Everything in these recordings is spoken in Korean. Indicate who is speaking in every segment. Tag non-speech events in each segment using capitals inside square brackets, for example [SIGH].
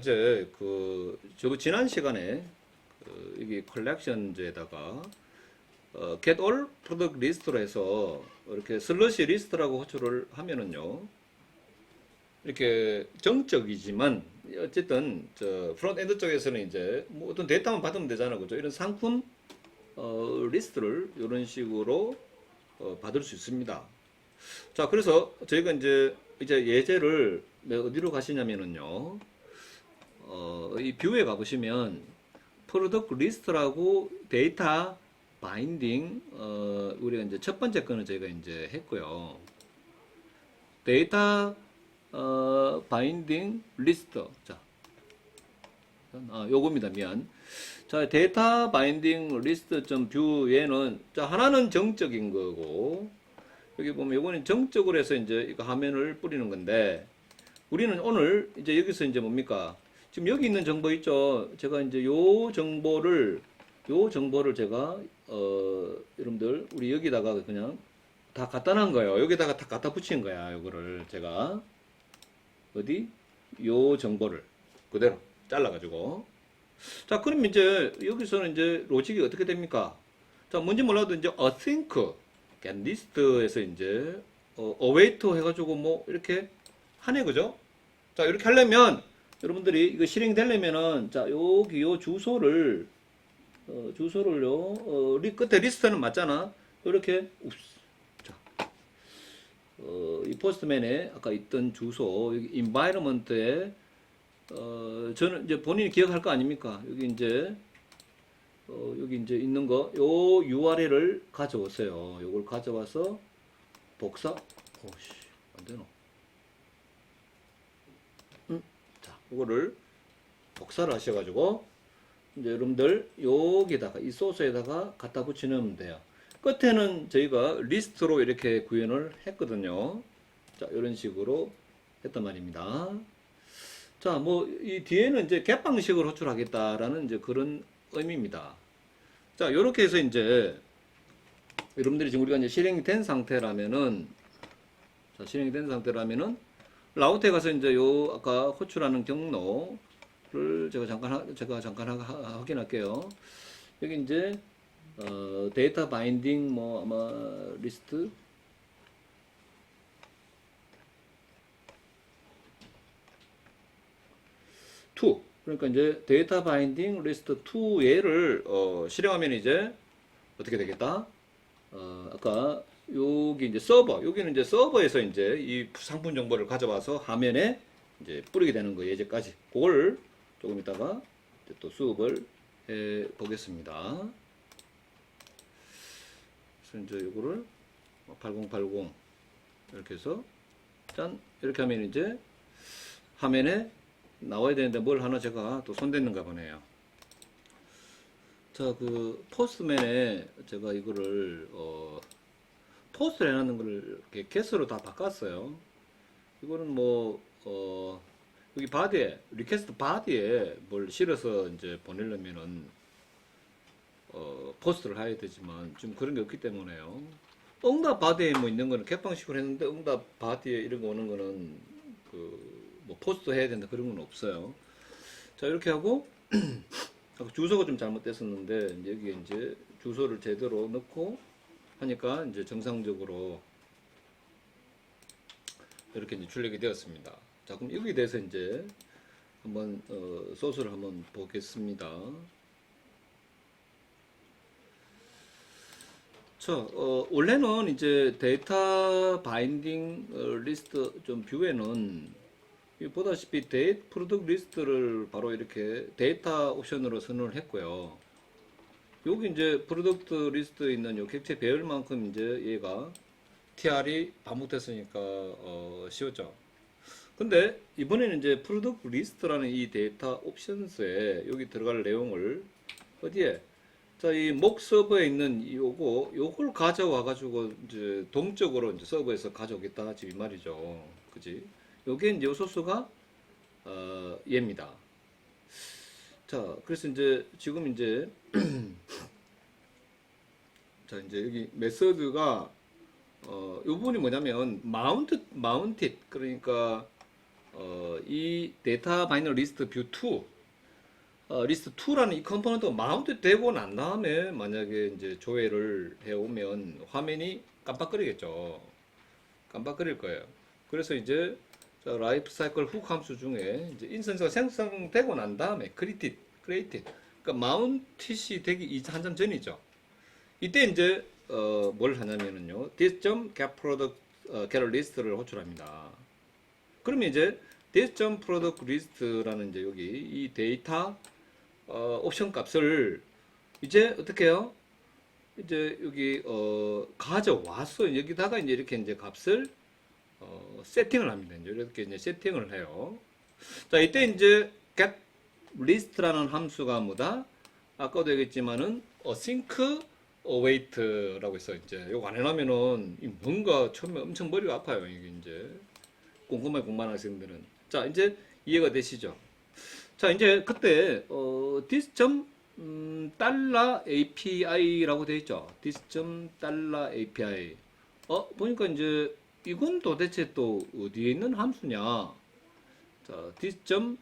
Speaker 1: 이제 그저 지난 시간에 그 여기 컬렉션즈에다가 어, get all product list로 해서 이렇게 슬러시 리스트라고 호출을 하면은요. 이렇게 정적이지만 어쨌든 저 프론트 엔드 쪽에서는 이제 뭐 어떤 데이터만 받으면 되잖아. 그죠? 이런 상품 어, 리스트를 이런 식으로 어, 받을 수 있습니다. 자, 그래서 저희가 이제 이제 예제를 어디로 가시냐면은요. 어, 이 뷰에 가보시면 프로덕트 리스트라고 데이터 바인딩 어, 우리가 이제 첫 번째 거는 저희가 이제 했고요. 데이터 어, 바인딩 리스트. 자. 아, 요겁니다. 미안. 자, 데이터 바인딩 리스트 좀 뷰에는 자, 하나는 정적인 거고 여기 보면 요거는 정적으로 해서 이제 이거 화면을 뿌리는 건데 우리는 오늘 이제 여기서 이제 뭡니까? 지금 여기 있는 정보 있죠? 제가 이제 요 정보를 요 정보를 제가 어 여러분들 우리 여기다가 그냥 다 갖다 놓은 거예요. 여기다가 다 갖다 붙인 거야. 요거를 제가 어디 요 정보를 그대로 잘라 가지고 자, 그럼 이제 여기서는 이제 로직이 어떻게 됩니까? 자, 뭔지 몰라도 이제 async get list에서 이제 어, await 해가지고 뭐 이렇게 하네 그죠? 자, 이렇게 하려면 여러분들이 이거 실행되려면은 자, 여기 요 주소를 어, 주소를요 어, 리, 끝에 리스트는 맞잖아. 이렇게. 자, 어, 이 포스트맨에 아까 있던 주소 여기 environment에 어, 저는 이제 본인이 기억할 거 아닙니까? 여기 이제, 어, 여기 이제 있는 거, 요 URL을 가져오세요. 요걸 가져와서 복사, 오씨, 안 되노. 음, 자, 요거를 복사를 하셔가지고, 이제 여러분들 여기다가, 이 소스에다가 갖다 붙이면 돼요. 끝에는 저희가 리스트로 이렇게 구현을 했거든요. 자, 이런 식으로 했단 말입니다. 자, 뭐, 이 뒤에는 이제 개방식으로 호출하겠다라는 이제 그런 의미입니다. 자, 요렇게 해서 이제, 여러분들이 지금 우리가 이제 실행이 된 상태라면은, 자, 실행이 된 상태라면은, 라우트에 가서 이제 요, 아까 호출하는 경로를 제가 잠깐, 하- 제가 잠깐 하- 하- 확인할게요. 여기 이제, 어, 데이터 바인딩, 뭐, 아마, 리스트, 투 그러니까 이제 데이터 바인딩 리스트 2얘를 어, 실행하면 이제 어떻게 되겠다? 어, 아까 여기 이제 서버 여기는 이제 서버에서 이제 이 상품 정보를 가져와서 화면에 이제 뿌리게 되는 거 예제까지 그걸 조금 이따가 또 수업을 해 보겠습니다. 그래서 이제 이거를 8080 이렇게 해서 짠 이렇게 하면 이제 화면에 나와야 되는데 뭘 하나 제가 또 손댔는가 보네요. 자, 그 포스트맨에 제가 이거를 어 포스트를 해놨는 거를 이렇게 개수로 다 바꿨어요. 이거는 뭐 어, 여기 바디에 리퀘스트 바디에 뭘 실어서 이제 보내려면은 어, 포스트를 해야 되지만 지금 그런 게 없기 때문에요. 응답 바디에 뭐 있는 거는 개방식으로 했는데 응답 바디에 이런 거 오는 거는 그 뭐 포스트 해야 된다 그런 건 없어요. 자 이렇게 하고 [CLEARS THROAT] 주소가 좀 잘못됐었는데 여기에 이제 주소를 제대로 넣고 하니까 이제 정상적으로 이렇게 이제 출력이 되었습니다. 자 그럼 여기에 대해서 이제 한번 어, 소스를 한번 보겠습니다. 자, 어, 원래는 이제 데이터 바인딩 어, 리스트 좀 뷰에는 이 보다시피 데이 프로덕트 리스트를 바로 이렇게 데이터 옵션으로 선언을 했고요. 여기 이제 프로덕트 리스트에 있는 요 객체 배열만큼 이제 얘가 TR이 반복됐으니까 어, 쉬웠죠. 근데 이번에는 이제 프로덕트 리스트라는 이 데이터 옵션스에 여기 들어갈 내용을 어디에 자, 이 목 서버에 있는 요거, 요걸 가져와 가지고 이제 동적으로 이제 서버에서 가져오겠다 지금 이 말이죠. 그지? 요게 이제 요 소스가 어, 얘입니다. 자, 그래서 이제 지금 이제 [CLEARS THROAT] 자, 이제 여기 메서드가 어, 요 부분이 뭐냐면 마운트 마운티드 그러니까 어, 이 데이터 바이너리 리스트 뷰 2, 어, 리스트 2라는 이 컴포넌트가 마운트 되고 난 다음에 만약에 이제 조회를 해오면 화면이 깜빡거리겠죠. 깜빡거릴 거예요. 그래서 이제 자, 라이프 사이클 훅 함수 중에 이제 인선서가 생성되고 난 다음에 크리티드, 크레이티드, 그러니까 마운트시 되기 이 한참 전이죠. 이때 이제 어, 뭘 하냐면은요, this.get product 어, get list를 호출합니다. 그러면 이제 this.product list라는 이제 여기 이 데이터 어, 옵션 값을 이제 어떻게 해요? 이제 여기 어, 가져와서 여기다가 이제 이렇게 이제 값을 어, 세팅을 합니다. 이제 이렇게 이제 세팅을 해요. 자, 이때 이제 get list라는 함수가 뭐다? 아까도 얘기했지만은 await라고 있어 이제 요거 안 해놓으면은 이 뭔가 처음에 엄청 머리가 아파요 이게 이제 꼼꼼하게 공부하는 학생들은 자 이제 이해가 되시죠? 자 이제 그때 어 this 점 음, 달러 API라고 되어 있죠. this 점 달러 API 어 보니까 이제 이건 도대체 또 어디에 있는 함수냐? 자 this 점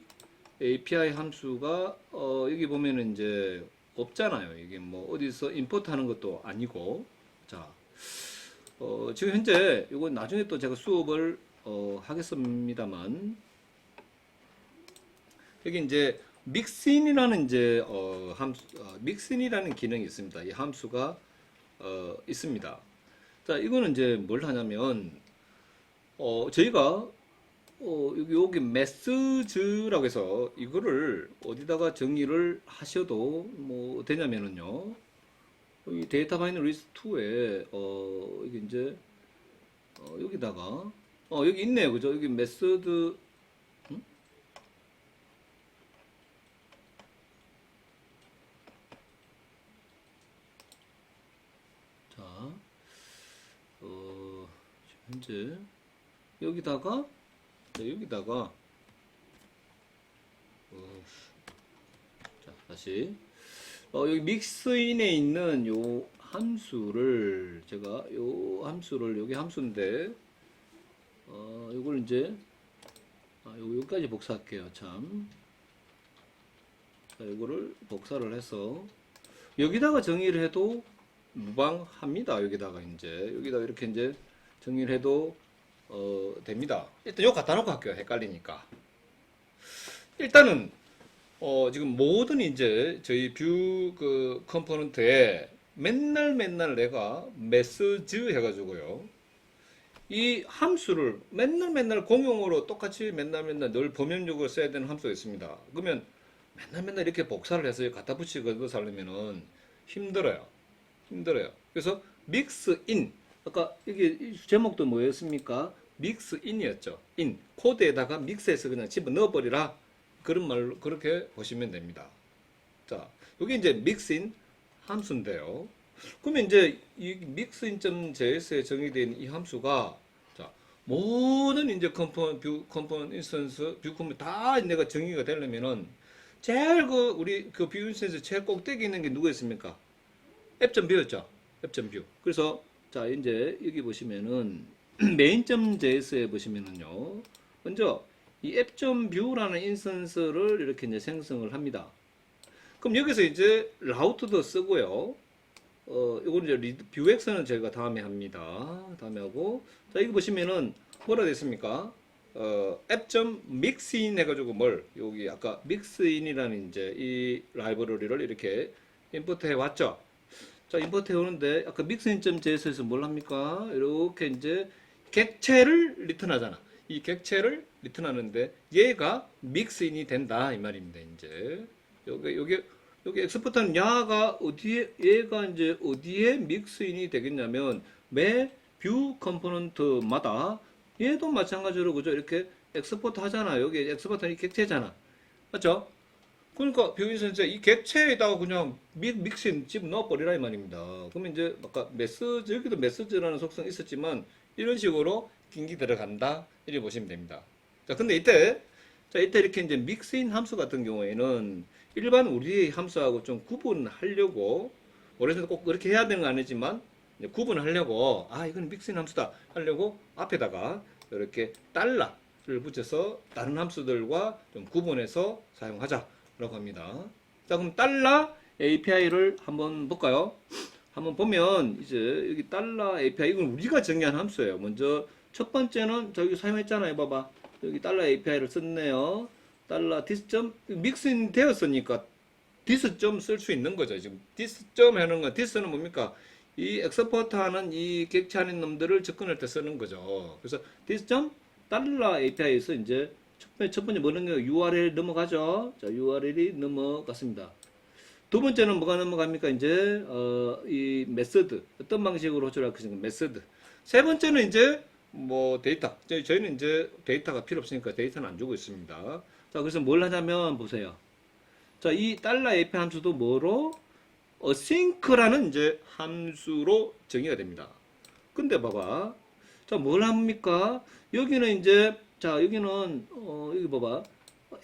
Speaker 1: API 함수가 어 여기 보면은 이제 없잖아요. 이게 뭐 어디서 임포트 하는 것도 아니고. 자, 어, 지금 현재 이거 나중에 또 제가 수업을 어, 하겠습니다만 여기 이제 믹스인이라는 이제 어, 함수 어, 믹스인이라는 기능이 있습니다. 이 함수가 어, 있습니다. 자, 이거는 이제 뭘 하냐면 어, 저희가 어, 여기, 메시지라고 해서 이거를 어디다가 정의를 하셔도 뭐 되냐면은요. 이 데이터 바이너리 리스트 2에 어, 이게 이제 어, 여기다가 어, 여기 있네요. 그죠? 여기 메소드 음? 자, 어, 현재 여기다가 자, 여기다가 어, 자 다시 어, 여기 믹스인에 있는 요 함수를 제가 요 함수를 여기 함수인데 어, 요걸 이제 아, 요 여기까지 복사할게요 참. 자, 요거를 복사를 해서 여기다가 정의를 해도 무방합니다. 여기다가 이제 여기다가 이렇게 이제 정의를 해도 어, 됩니다. 일단 요 갖다 놓고 할게요. 헷갈리니까. 일단은 어, 지금 모든 이제 저희 뷰 그 컴포넌트에 맨날 맨날 내가 메시지 해가지고요. 이 함수를 맨날 맨날 공용으로 똑같이 맨날 맨날 늘 범용적으로 써야 되는 함수가 있습니다. 그러면 맨날 맨날 이렇게 복사를 해서 갖다 붙이고 살려면은 힘들어요. 힘들어요. 그래서 믹스 인 아까 이게 제목도 뭐였습니까? 믹스 인이었죠. 인 코드에다가 믹스해서 그냥 집어 넣어버리라 그런 말로 그렇게 보시면 됩니다. 자, 여기 이제 믹스인 함수인데요. 그러면 이제 이 믹스인.js에 정의된 이 함수가 자 모든 이제 컴포넌 뷰 컴포넌 인스턴스 뷰 컴포넌 다 내가 정의가 되려면은 제일 그 우리 그 뷰 인스턴스 제일 꼭대기 있는 게 누구였습니까? 앱.뷰였죠. 앱.뷰. 그래서 자 이제 여기 보시면은 [CLEARS THROAT] 메인.js에 보시면은요. 먼저 이 앱.뷰라는 인스턴스를 이렇게 이제 생성을 합니다. 그럼 여기서 이제 라우트도 쓰고요. 어, 이거는 이제 뷰엑스는 저희가 다음에 합니다. 다음에 하고. 자, 이거 보시면은 뭐라 됐습니까? 어, 앱.mixin 해가지고 뭘, 여기 아까 mixin이라는 이제 이 라이브러리를 이렇게 임포트 해 왔죠. 자, 임포트 해 오는데 아까 mixin.js에서 뭘 합니까? 이렇게 이제 객체를 리턴하잖아. 이 객체를 리턴하는데 얘가 mixin이 된다. 이 말입니다. 이제. 여기, 여기, 여기 엑스포트는 야가 어디에 얘가 이제 어디에 믹스인이 되겠냐면 매 뷰 컴포넌트마다 얘도 마찬가지로 그죠 이렇게 엑스포트 하잖아 여기 엑스포트는 이 객체잖아 맞죠 그러니까 뷰인 선생 이 객체에다가 그냥 믹, 믹스인 집 넣어버리라 이 말입니다. 그러면 이제 아까 메시지 여기도 메시지라는 속성 있었지만 이런 식으로 긴기 들어간다 이렇게 보시면 됩니다. 자 근데 이때 자 이때 이렇게 이제 믹스인 함수 같은 경우에는 일반 우리의 함수하고 좀 구분하려고 원래는 꼭 그렇게 해야 되는 건 아니지만 구분하려고 아 이건 믹스인 함수다 하려고 앞에다가 이렇게 달러 API를 붙여서 다른 함수들과 좀 구분해서 사용하자 라고 합니다. 자, 그럼 달러 API를 한번 볼까요? 한번 보면 이제 여기 달러 API 이건 우리가 정의한 함수예요. 먼저 첫 번째는 저기 사용했잖아요. 봐봐. 여기 달러 API를 썼네요. 달러 디스점 믹스인 되었으니까 디스점 쓸 수 있는 거죠. 지금 디스점 하는 거 디스는 뭡니까? 이 엑스포트 하는 이 객체하는 놈들을 접근할 때 쓰는 거죠. 그래서 디스점 달러 API에서 이제 첫 번째, 첫 번째 뭐는 거 URL 넘어가죠. 자, URL이 넘어갔습니다. 두 번째는 뭐가 넘어갑니까? 이제 어, 이 메서드 어떤 방식으로 호출할 것인가 메서드. 세 번째는 이제 뭐 데이터. 저희- 저희는 이제 데이터가 필요 없으니까 데이터는 안 주고 있습니다. 자, 그래서 뭘 하냐면 보세요. 자, 이 달러 API 함수도 뭐로 async라는 이제 함수로 정의가 됩니다. 근데 봐봐. 자, 뭘 합니까? 여기는 이제 자, 여기는 어, 여기 봐봐.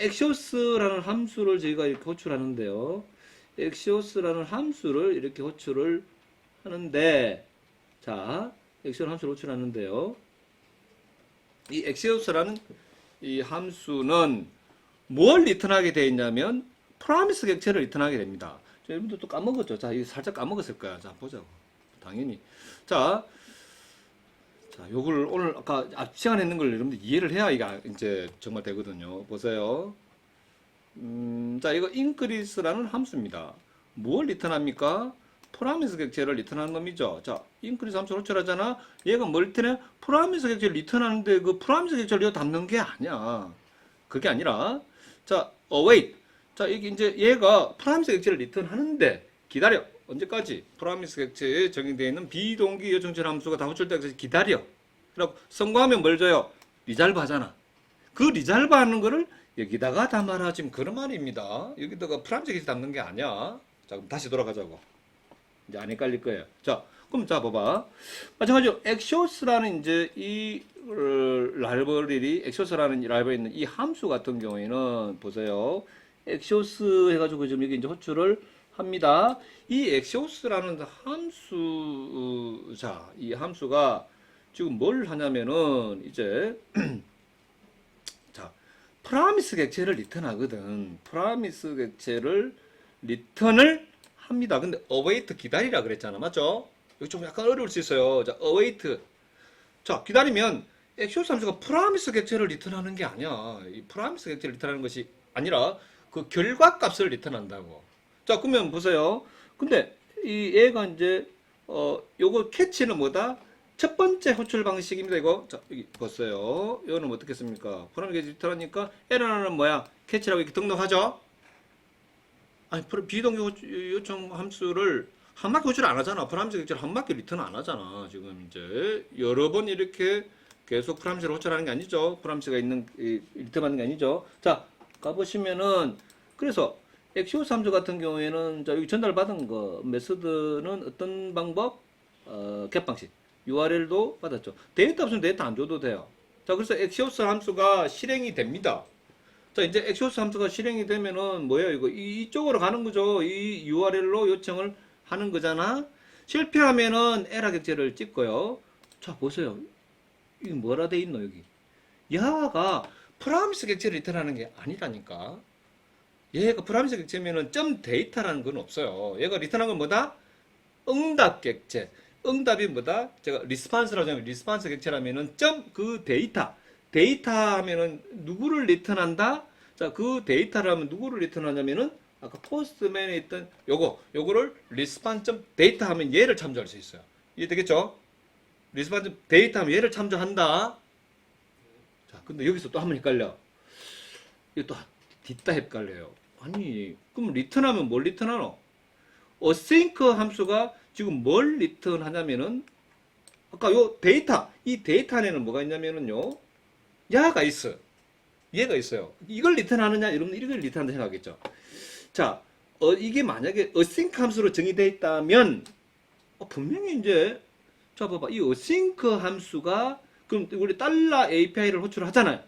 Speaker 1: 엑시오스라는 함수를 저희가 이렇게 호출하는데요. 엑시오스라는 함수를 이렇게 호출을 하는데 자, 엑시오스 함수를 호출하는데요. 이 엑시오스라는 이 함수는 뭘 리턴하게 되어 있냐면 프라미스 객체를 리턴하게 됩니다. 자, 여러분들 또 까먹었죠? 자, 이거 살짝 까먹었을 거야. 자, 보자고. 당연히. 자, 자, 요걸 오늘 아까 앞 시간에 했는 걸 여러분들 이해를 해야 이게 이제 정말 되거든요. 보세요. 음, 자, 이거 increase라는 함수입니다. 뭘 리턴합니까? 프라미스 객체를 리턴하는 놈이죠. 자, increase 함수 호출하잖아. 얘가 뭘 리턴해? 프라미스 객체를 리턴하는데 그 프라미스 객체를 담는 게 아니야. 그게 아니라, 자, await. 자, 이게 이제 얘가 프라미스 객체를 리턴하는데 기다려. 언제까지? 프라미스 객체에 적용되어 있는 비동기 요청처 함수가 다 호출될 때까지 기다려. 그리고 성공하면 뭘 줘요? 리잘브 하잖아. 그 리잘브 하는 거를 여기다가 담아라. 지금 그런 말입니다. 여기다가 프라미스 객체 담는 게 아니야. 자, 그럼 다시 돌아가자고. 이제 안 헷갈릴 거예요. 자, 그럼 자 봐봐. 마찬가지로 엑시오스라는 이제 이 어, 라이브러리, 엑시오스라는 이 라이브러리에 있는 이 함수 같은 경우에는 보세요. 엑시오스 해가지고 지금 여기 이제 호출을 합니다. 이 엑시오스라는 함수, 어, 자, 이 함수가 지금 뭘 하냐면은 이제 [CLEARS THROAT] 자, 프라미스 객체를 리턴하거든. 프라미스 객체를 리턴을 합니다. 근데 await 기다리라 그랬잖아. 맞죠? 여기 좀 약간 어려울 수 있어요. 자, await. 자, 기다리면 엑시오스 함수가 프라미스 객체를 리턴하는 게 아니야. 이 프라미스 객체를 리턴하는 것이 아니라 그 결과 값을 리턴한다고. 자, 그러면 보세요. 근데 이 얘가 이제 어 요거 캐치는 뭐다? 첫 번째 호출 방식입니다. 이거 자 여기 보세요. 이거는 씁니까? 프라미스 객체 리턴하니까 에러는 뭐야? 캐치라고 이렇게 등록하죠. 아니 비동기 요청 함수를 한 바퀴 호출 안 하잖아. 프라미스 객체를 한 바퀴 리턴 안 하잖아. 지금 이제 여러 번 이렇게 계속 프라미스를 호출하는 게 아니죠. 프라미스가 있는 이, 리턴하는 게 아니죠. 자 가보시면은 그래서 엑시오스 함수 같은 경우에는 자 여기 전달받은 거 메소드는 어떤 방법? 어, 겟 방식. URL도 받았죠. 데이터 없으면 데이터 안 줘도 돼요. 자 그래서 엑시오스 함수가 실행이 됩니다. 자, 이제 엑시오스 함수가 실행이 되면은 뭐예요? 이거 이- 이쪽으로 가는 거죠. 이 URL로 요청을 하는 거잖아. 실패하면은 에러 객체를 찍고요. 자, 보세요. 이게 뭐라 돼 있노 여기? 야가 프라미스 객체를 리턴하는 게 아니라니까. 얘가 프라미스 객체면은 점 데이터라는 건 없어요. 얘가 리턴한 건 뭐다? 응답 객체. 응답이 뭐다? 제가 리스판스라고 하면 리스판스 객체라면은 점 그 데이터. 데이터 하면은 누구를 리턴한다? 자, 그 데이터를 하면 누구를 리턴하냐면은 아까 포스트맨에 있던 요거, 요거를 리스판.점 데이터 하면 얘를 참조할 수 있어요. 이해되겠죠? 리스판.점 데이터 하면 얘를 참조한다. 자, 근데 여기서 또 한번 헷갈려. 이거 또 뒷다 헷갈려요. 아니, 그럼 리턴하면 뭘 리턴하노? async 함수가 지금 뭘 리턴하냐면은 아까 요 데이터, 이 데이터 안에는 뭐가 있냐면은요. 야가 있어. 얘가 있어요. 이걸 리턴하느냐? 여러분 이걸 리턴한다 생각하겠죠. 자, 어, 이게 만약에 async 함수로 정의되어 있다면 어, 분명히 이제 자 봐봐 이 async 함수가 그럼 우리 달러 API를 호출하잖아요.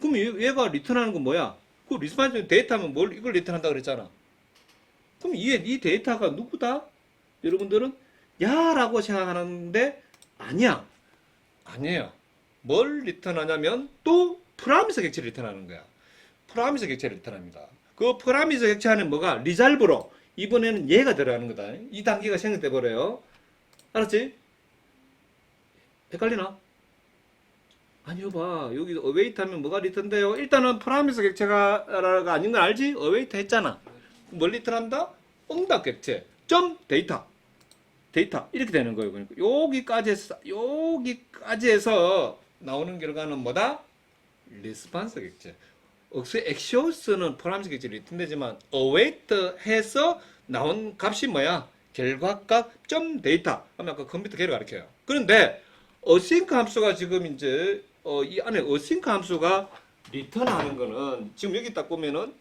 Speaker 1: 그럼 얘- 얘가 리턴하는 건 뭐야? 그 리스판스 데이터면 뭘 이걸 리턴한다 그랬잖아. 그럼 이, 이 데이터가 누구다? 여러분들은 야라고 생각하는데 아니야. 아니에요. 뭘 리턴하냐면 또 프라미스 객체를 리턴하는 거야. 프라미스 객체를 리턴합니다. 그 프라미스 객체는 뭐가 리잘브로 이번에는 얘가 들어가는 거다. 이 단계가 생성돼 버려요. 알았지? 헷갈리나? 아니요 봐 여기 어웨이트 하면 뭐가 리턴돼요? 일단은 프라미스 객체가 아닌 건 알지? 어웨이트 했잖아. 뭘 리턴한다? 응답 객체 점 데이터 데이터 이렇게 되는 거예요. 그러니까 여기까지 해서 여기까지 해서 나오는 결과는 뭐다? 리스판스 객체. 억수 액시오스는 프라미스 객체 리턴되지만 어웨이트 해서 나온 값이 뭐야? 결과값 점 데이터 하면 아까 컴퓨터 개를 가르쳐요. 그런데 어싱크 함수가 지금 이제 어, 이 안에 어싱크 함수가 리턴하는 거는 지금 여기 딱 보면은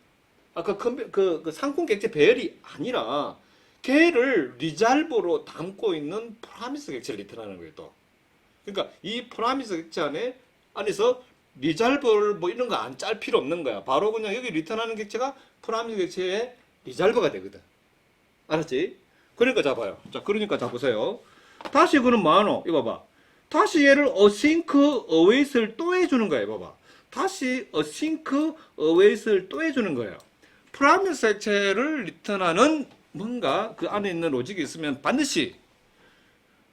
Speaker 1: 아까 컴퓨 그, 그 상품 객체 배열이 아니라 걔를 리잘브로 담고 있는 프라미스 객체를 리턴하는 거예요 또. 그러니까 이 프라미스 객체 안에 안에서 리잘브를 뭐 이런 거 안 짤 필요 없는 거야. 바로 그냥 여기 리턴하는 객체가 프라미스 객체의 리잘브가 되거든. 알았지? 그러니까 잡아요. 자, 그러니까 잡으세요. 다시 그럼 뭐하노? 이거 봐봐. 다시 얘를 async await을 또 해주는 거야. 봐봐. 다시 async await을 또 해주는 거예요. 프라미스 객체를 리턴하는 뭔가 그 안에 있는 로직이 있으면 반드시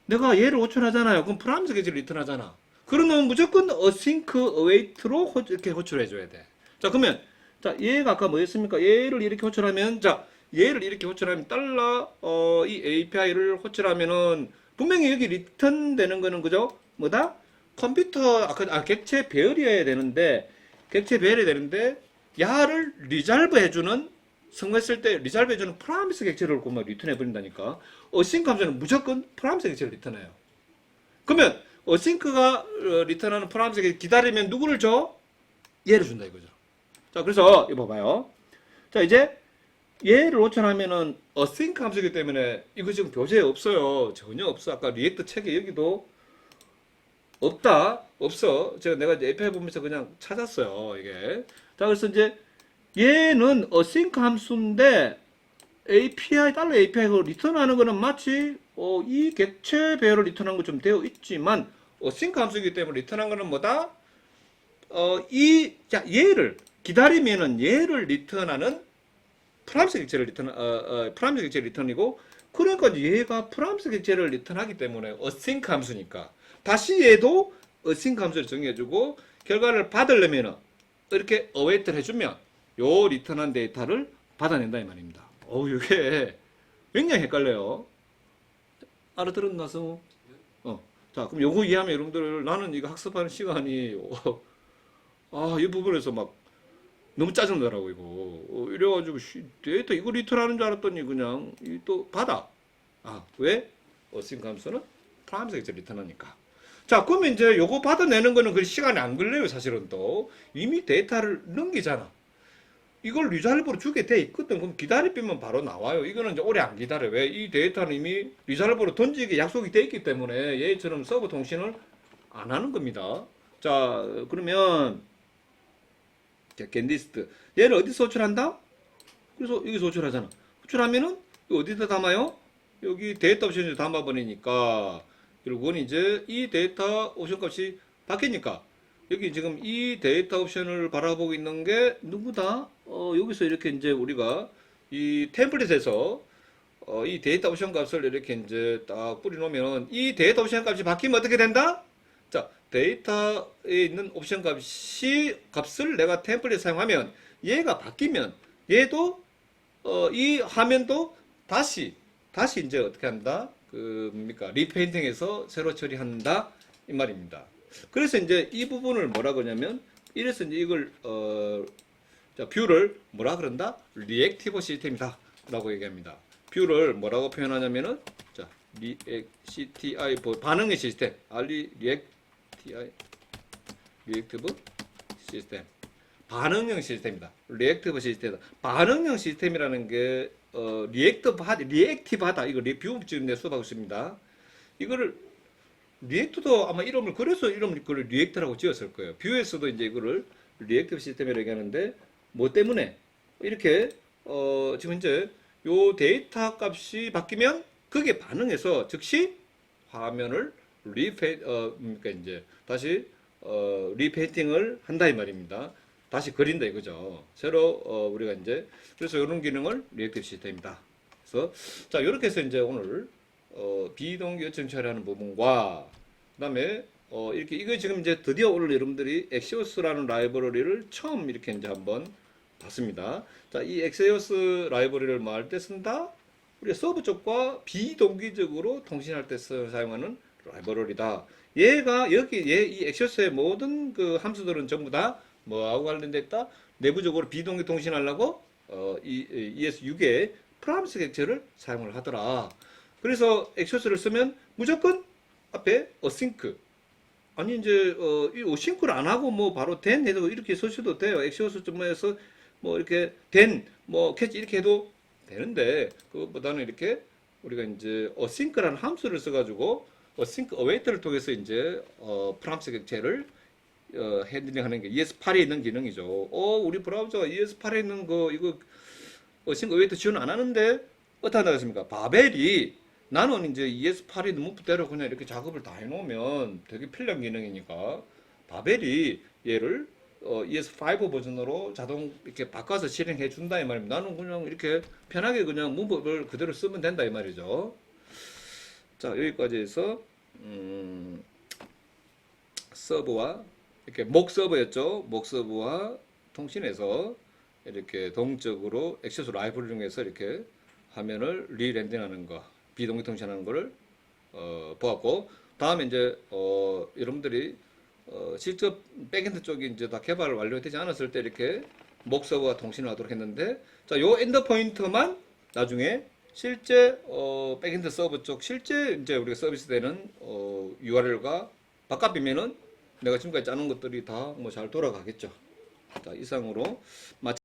Speaker 1: 내가 얘를 호출하잖아요. 그럼 프라미스 객체를 리턴하잖아. 그러면 무조건 async await로 호- 이렇게 호출해 줘야 돼. 자, 그러면 자, 얘가 아까 뭐였습니까? 얘를 이렇게 호출하면 자, 얘를 이렇게 호출하면 달러 어, 이 API를 호출하면은 분명히 여기 리턴 되는 거는 그죠? 뭐다? 컴퓨터 아까 아, 객체 배열이어야 되는데 객체 배열이 되는데 야를 리잘브 해주는 선거했을 때 리잘브 해주는 프라미스 객체를 고만 리턴해 버린다니까 어싱크 함수는 무조건 프라미스 객체를 리턴해요. 그러면 어싱크가 어, 리턴하는 프라미스 객체 기다리면 누구를 줘? 얘를 준다 이거죠. 자 그래서 이거 봐봐요. 자 이제 얘를 호출하면은 어싱크 함수이기 때문에 이거 지금 교재에 없어요. 전혀 없어. 아까 리액트 책에 여기도 없다. 없어. 제가 내가 이제 API 보면서 그냥 찾았어요. 이게. 자, 그래서 이제 얘는 어싱크 함수인데 API 달러 API가 리턴하는 거는 마치 어, 이 객체 배열을 리턴한 것좀 되어 있지만 어싱크 함수이기 때문에 리턴한 거는 뭐다? 어, 이, 자, 얘를 기다리면은 얘를 리턴하는 프라임스 객체를 리턴, 어, 어, 프라임스 객체 리턴이고, 그러니까 얘가 프라임스 객체를 리턴하기 때문에 어싱크 함수니까 다시 얘도 어싱크 함수를 정해주고 결과를 받으려면은 이렇게 어웨이트를 해주면 요 리턴한 데이터를 받아낸다 이 말입니다. 어우 이게 굉장히 헷갈려요. 알아들었나 성우? 어. 자 그럼 요거 이해하면 여러분들 나는 이거 학습하는 시간이 어, 아이 부분에서 막 너무 짜증나더라고 이거. 어, 이래가지고 씨, 데이터 이거 리턴하는 줄 알았더니 그냥 이또 받아. 아 왜? 어싱 감수는 프라임스 객체 리턴하니까. 자 그러면 이제 요거 받아내는 거는 그 시간이 안 걸려요 사실은 또. 이미 데이터를 넘기잖아. 이걸 리잘브로 주게 돼 있거든. 그럼 기다리면 바로 나와요. 이거는 이제 오래 안 기다려. 왜? 이 데이터는 이미 리잘브로 던지게 약속이 돼 있기 때문에 얘처럼 서버 통신을 안 하는 겁니다. 자 그러면 자, 겐디스트. 얘를 어디서 호출한다? 그래서 여기서 호출하잖아. 호출하면은 어디다 담아요? 여기 데이터 옵션에 담아버리니까 결국은 이제 이 데이터 옵션 값이 바뀌니까 여기 지금 이 데이터 옵션을 바라보고 있는 게 누구다? 어, 여기서 이렇게 이제 우리가 이 템플릿에서 어, 이 데이터 옵션 값을 이렇게 이제 딱 뿌려놓으면 이 데이터 옵션 값이 바뀌면 어떻게 된다? 자, 데이터에 있는 옵션 값이 값을 내가 템플릿 사용하면 얘가 바뀌면 얘도 어, 이 화면도 다시 다시 이제 어떻게 한다? 그 뭡니까? 리페인팅해서 새로 처리한다 이 말입니다. 그래서 이제 이 부분을 뭐라 그러냐면 이래서 이제 이걸 어, 자, 뷰를 뭐라 그런다? 리액티브 시스템이다라고 얘기합니다. 뷰를 뭐라고 표현하냐면은 자, 리액 CTI 뭐 반응의 시스템, 알리 리액 TI 리액티브 시스템 반응형 시스템이다. 리액티브 시스템이다. 반응형 시스템이라는 게 어, 리액티브 하다, 리액티브 하다. 이거 리뷰 지금 내 수업하고 있습니다. 이거를 리액트도 아마 이름을 그래서 이름을 그걸 리액트라고 지었을 거예요. 뷰에서도 이제 이거를 리액티브 시스템이라고 얘기하는데 뭐 때문에 이렇게 어, 지금 이제 요 데이터 값이 바뀌면 그게 반응해서 즉시 화면을 리페 어 그러니까 이제 다시 어, 리페이팅을 한다 이 말입니다. 다시 그린다 이거죠. 새로 어, 우리가 이제 그래서 이런 기능을 리액티브 시스템이다. 그래서 자 이렇게 해서 이제 오늘 어, 비동기 요청 처리하는 부분과 그다음에 어, 이렇게 이거 지금 이제 드디어 오늘 여러분들이 엑시오스라는 라이브러리를 처음 이렇게 이제 한번 봤습니다. 자, 이 엑시오스 라이브러리를 뭐할때 쓴다? 우리 서브 쪽과 비동기적으로 통신할 때 써- 사용하는 라이브러리다. 얘가 여기 얘이 엑시오스의 모든 그 함수들은 전부 다 뭐하고 관련돼 있다? 내부적으로 비동기 통신하려고 어, 이, 이 ES6의 프라임스 객체를 사용을 하더라. 그래서 엑시오스를 쓰면 무조건 앞에 어싱크 아니 이제 어, 이 어싱크를 안 하고 뭐 바로 된 해도 이렇게 쓰셔도 돼요. 엑시오스 점에서 뭐 이렇게 된뭐 캐치 이렇게 해도 되는데 그것보다는 이렇게 우리가 이제 어싱크라는 함수를 써가지고 어 싱크 어웨이트를 통해서 이제 어, 프랑스 객체를 어, 핸들링하는 게 ES8에 있는 기능이죠. 어, 우리 브라우저가 ES8에 있는 거 이거 어 싱크 어웨이트 지원 안 하는데 어떻게 한다겠습니까? 바벨이 나는 이제 ES8이 너무 부대로 그냥 이렇게 작업을 다 해놓으면 되게 편리한 기능이니까 바벨이 얘를 어, ES5 버전으로 자동 이렇게 바꿔서 실행해 준다 이 말입니다. 나는 그냥 이렇게 편하게 그냥 문법을 그대로 쓰면 된다 이 말이죠. 자 여기까지 해서 음, 서버와 이렇게 목 서버였죠. 목 서버와 통신해서 이렇게 동적으로 액세스 라이브를 이용해서 이렇게 화면을 리렌딩하는 거, 비동기 통신하는 거를 어, 보았고 다음에 이제 어, 여러분들이 어, 직접 백엔드 쪽이 이제 다 개발 완료되지 않았을 때 이렇게 목 서버와 통신을 하도록 했는데 자, 요 엔더 포인트만 나중에 실제 어, 백엔드 서버 쪽 실제 이제 우리가 서비스되는 어, URL과 바깥비면은 내가 지금까지 짜는 것들이 다 뭐 잘 돌아가겠죠. 자, 이상으로 마치